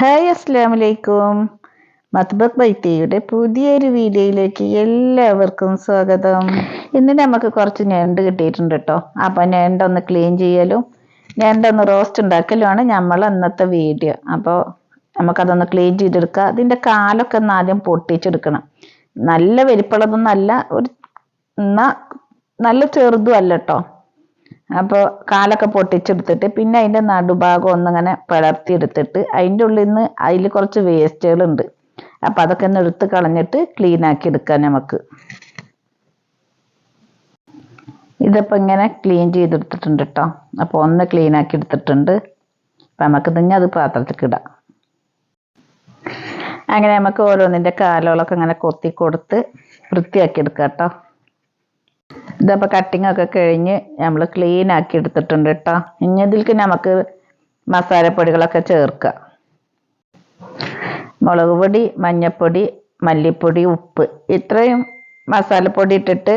Hi അസ്സാം വലൈക്കും മത്ബക് ബൈത്തിയുടെ പുതിയൊരു വീഡിയോയിലേക്ക് എല്ലാവർക്കും സ്വാഗതം. ഇന്ന് നമുക്ക് കുറച്ച് ഞണ്ട് കിട്ടിയിട്ടുണ്ട് കേട്ടോ. അപ്പോൾ ഞണ്ടൊന്ന് ക്ലീൻ ചെയ്യലും ഞണ്ടൊന്ന് റോസ്റ്റ് ഉണ്ടാക്കലുമാണ് നമ്മൾ അന്നത്തെ വീഡിയോ. അപ്പോൾ നമുക്കതൊന്ന് ക്ലീൻ ചെയ്തെടുക്കുക അതിന്റെ കാലൊക്കെ ഒന്ന് ആദ്യം പൊട്ടിച്ചെടുക്കണം. നല്ല വലിപ്പുള്ളതൊന്നല്ല ഒരു എന്നാൽ നല്ല ചെറുതും അല്ല കേട്ടോ. അപ്പോൾ കാലൊക്കെ പൊട്ടിച്ചെടുത്തിട്ട് പിന്നെ അതിന്റെ നടുഭാഗം ഒന്നിങ്ങനെ പിളർത്തിയെടുത്തിട്ട് അതിന്റെ ഉള്ളിൽ നിന്ന് അതിൽ കുറച്ച് വേസ്റ്റുകളുണ്ട് അപ്പോൾ അതൊക്കെ ഒന്ന് എടുത്ത് കളഞ്ഞിട്ട് ക്ലീൻ ആക്കി എടുക്കാം നമുക്ക്. ഇതിപ്പോൾ ഇങ്ങനെ ക്ലീൻ ചെയ്തെടുത്തിട്ടുണ്ട് കേട്ടോ അപ്പോൾ ഒന്ന് ക്ലീൻ ആക്കി എടുത്തിട്ടുണ്ട്. അപ്പം നമുക്ക് തന്നെ അത് പാത്രത്തിലേക്ക് ഇടാം. അങ്ങനെ നമുക്ക് ഓരോന്നിന്റെ കാലുകളൊക്കെ ഇങ്ങനെ കൊത്തി കൊടുത്ത് വൃത്തിയാക്കി എടുക്കാം കേട്ടോ ഇതപ്പോൾ കട്ടിങ് ഒക്കെ കഴിഞ്ഞ് നമ്മൾ ക്ലീൻ ആക്കി എടുത്തിട്ടുണ്ട് കേട്ടോ ഇനി ഇതിലേക്ക് നമുക്ക് മസാലപ്പൊടികളൊക്കെ ചേർക്കുക മുളക് പൊടി മഞ്ഞൾപ്പൊടി മല്ലിപ്പൊടി ഉപ്പ് ഇത്രയും മസാലപ്പൊടി ഇട്ടിട്ട്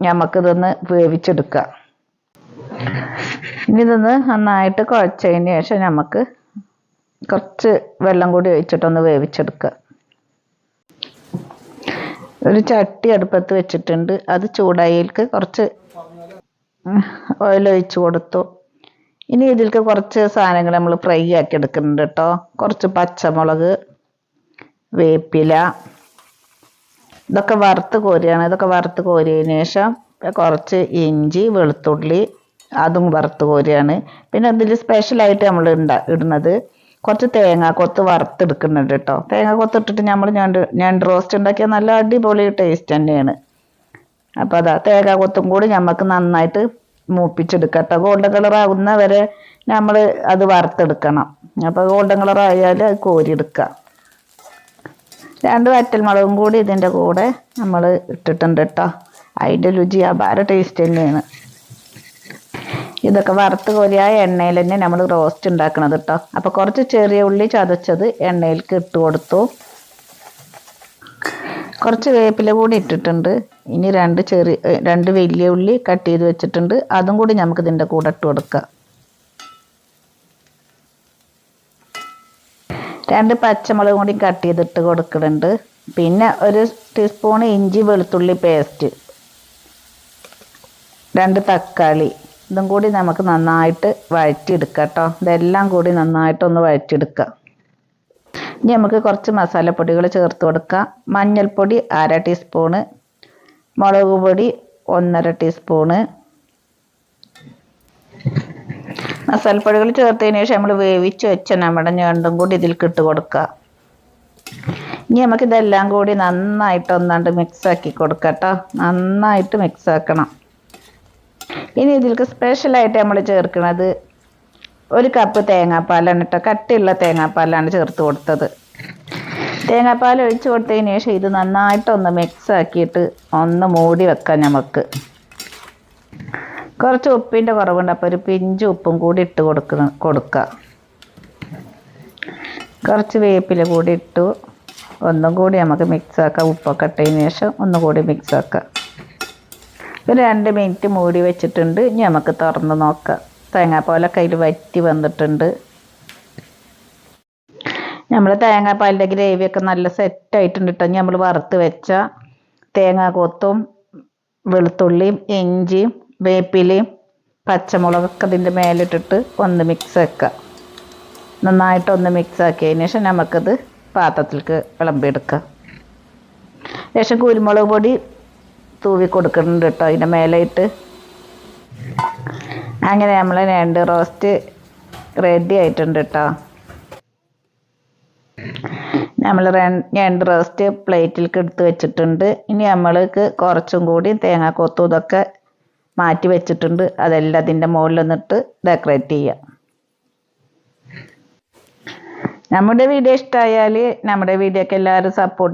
നമുക്കിതൊന്ന് വേവിച്ചെടുക്കുക ഇനി ഇതൊന്ന് നന്നായിട്ട് കുഴച്ചതിന് ശേഷം നമുക്ക് കുറച്ച് വെള്ളം കൂടി ഒഴിച്ചിട്ടൊന്ന് വേവിച്ചെടുക്കുക ഒരു ചട്ടി അടുപ്പത്ത് വെച്ചിട്ടുണ്ട്. അത് ചൂടായിലേക്ക് കുറച്ച് ഓയിൽ ഒഴിച്ച് കൊടുത്തു. ഇനി ഇതിലേക്ക് കുറച്ച് സാധനങ്ങൾ നമ്മൾ ഫ്രൈ ആക്കി എടുക്കുന്നുണ്ട് കേട്ടോ കുറച്ച് പച്ചമുളക് വേപ്പില ഇതൊക്കെ വറുത്ത് കോരിയാണ് ഇതൊക്കെ വറുത്ത് കോരിയതിന് ശേഷം കുറച്ച് ഇഞ്ചി വെളുത്തുള്ളി അതും വറുത്ത് കോരിയാണ് പിന്നെ അതിൽ സ്പെഷ്യലായിട്ട് നമ്മൾ ഇടുന്നത് കുറച്ച് തേങ്ങ കൊത്ത് വറുത്തെടുക്കുന്നുണ്ട് കേട്ടോ. തേങ്ങ കൊത്തിട്ടിട്ട് നമ്മൾ ഞണ്ട് ഞണ്ട് റോസ്റ്റ് ഉണ്ടാക്കിയാൽ നല്ല അടിപൊളി ടേസ്റ്റ് തന്നെയാണ്. അപ്പോൾ അതാ തേങ്ങ കൊത്തും കൂടി നമുക്ക് നന്നായിട്ട് മൂപ്പിച്ചെടുക്കാം കേട്ടോ. ഗോൾഡൻ കളർ ആകുന്ന വരെ നമ്മൾ അത് വറുത്തെടുക്കണം. അപ്പോൾ ഗോൾഡൻ കളർ ആയാൽ അത് കോരിയെടുക്കുക രണ്ട് വറ്റൽമുളകും കൂടി ഇതിന്റെ കൂടെ നമ്മൾ ഇട്ടിട്ടുണ്ട് കേട്ടോ. അതിന്റെ രുചി അപാര ടേസ്റ്റ് തന്നെയാണ്. ഇതൊക്കെ വറുത്ത് കോരിയായ എണ്ണയിൽ തന്നെ നമ്മൾ റോസ്റ്റ് ഉണ്ടാക്കണത് കേട്ടോ അപ്പോൾ കുറച്ച് ചെറിയ ഉള്ളി ചതച്ചത് എണ്ണയിലേക്ക് ഇട്ട് കൊടുത്തു. കുറച്ച് വേപ്പില കൂടി ഇട്ടിട്ടുണ്ട്. ഇനി രണ്ട് ചെറിയ രണ്ട് വലിയ ഉള്ളി കട്ട് ചെയ്ത് വെച്ചിട്ടുണ്ട്. അതും കൂടി നമുക്ക് ഇതിന്റെ കൂടെ ഇട്ട് കൊടുക്കാം. രണ്ട് പച്ചമുളക് കൂടി കട്ട് ചെയ്തിട്ട് കൊടുക്കുന്നുണ്ട് പിന്നെ ഒരു ടീസ്പൂൺ ഇഞ്ചി വെളുത്തുള്ളി പേസ്റ്റ് രണ്ട് തക്കാളി. ഇതും കൂടി നമുക്ക് നന്നായിട്ട് വഴറ്റിയെടുക്കാം കേട്ടോ ഇതെല്ലാം കൂടി നന്നായിട്ടൊന്ന് വഴറ്റിയെടുക്കുക ഇനി നമുക്ക് കുറച്ച് മസാലപ്പൊടികൾ ചേർത്ത് കൊടുക്കാം. മഞ്ഞൾപ്പൊടി അര ടീസ്പൂണ് മുളക് പൊടി ഒന്നര ടീസ്പൂണ്. മസാലപ്പൊടികൾ ചേർത്തതിന് ശേഷം നമ്മൾ വേവിച്ച് വെച്ച നമ്മുടെ ഞണ്ടും കൂടി ഇതിൽ ഇട്ട് കൊടുക്കുക ഇനി നമുക്ക് ഇതെല്ലാം കൂടി നന്നായിട്ട് ഒന്നാണ്ട് മിക്സ് ആക്കി കൊടുക്കാം കേട്ടോ നന്നായിട്ട് മിക്സ് ആക്കണം. ഇനി ഇതിലേക്ക് സ്പെഷ്യലായിട്ട് നമ്മൾ ചേർക്കുന്നത് ഒരു കപ്പ് തേങ്ങാപ്പാലാണ് കേട്ടോ കട്ടിയുള്ള തേങ്ങാപ്പാലാണ് ചേർത്ത് കൊടുത്തത്. തേങ്ങാപ്പാൽ ഒഴിച്ച് കൊടുത്തതിന് ശേഷം ഇത് നന്നായിട്ടൊന്ന് മിക്സ് ആക്കിയിട്ട് ഒന്ന് മൂടി വെക്കാം നമുക്ക് കുറച്ച് ഉപ്പിന്റെ കുറവുണ്ട്. അപ്പോൾ ഒരു പിഞ്ച് ഉപ്പും കൂടി ഇട്ട് കൊടുക്കുന്ന കൊടുക്കുക കുറച്ച് വേപ്പില കൂടി ഇട്ടു. ഒന്നും കൂടി നമുക്ക് മിക്സ് ആക്കാം. ഉപ്പൊക്കെ ഇട്ടതിന് ശേഷം ഒന്നും കൂടി മിക്സ് ആക്കാം. ഒരു രണ്ട് മിനിറ്റ് മൂടി വെച്ചിട്ടുണ്ട്. ഇനി നമുക്ക് തുറന്ന് നോക്കാം. തേങ്ങാപ്പാലൊക്കെ അതിൽ വറ്റി വന്നിട്ടുണ്ട്. നമ്മൾ തേങ്ങാപ്പാലിന്റെ ഗ്രേവിയൊക്കെ നല്ല സെറ്റായിട്ടുണ്ട് കേട്ടോ നമ്മൾ വറുത്ത് വെച്ച തേങ്ങാ കൊത്തും വെളുത്തുള്ളിയും ഇഞ്ചിയും വേപ്പിലയും പച്ചമുളകൊക്കെ അതിന്റെ മേലിട്ടിട്ട് ഒന്ന് മിക്സ് ആക്കുക നന്നായിട്ടൊന്ന് മിക്സ് ആക്കിയതിന് ശേഷം നമുക്കത് പാത്രത്തിലേക്ക് വിളമ്പിയെടുക്കാം. ശേഷം കുരുമുളക് പൊടി തൂവി കൊടുക്കുന്നുണ്ട് കേട്ടോ അതിന്റെ മേലെ ഇട്ട് അങ്ങനെ നമ്മൾ രണ്ട് റോസ്റ്റ് റെഡി ആയിട്ടുണ്ട് കേട്ടോ. നമ്മൾ രണ്ട് റോസ്റ്റ് പ്ലേറ്റിലേക്ക് എടുത്ത് വെച്ചിട്ടുണ്ട്. ഇനി നമ്മൾക്ക് കുറച്ചും കൂടി തേങ്ങാക്കൊത്തും ഇതൊക്കെ മാറ്റി വെച്ചിട്ടുണ്ട്. അതെല്ലാം അതിന്റെ മുകളിൽ നിന്നിട്ട് ഡെക്കറേറ്റ് ചെയ്യാം. നമ്മുടെ വീഡിയോ ഇഷ്ടമായാൽ നമ്മുടെ വീഡിയോക്ക് എല്ലാവരും സപ്പോർട്ട്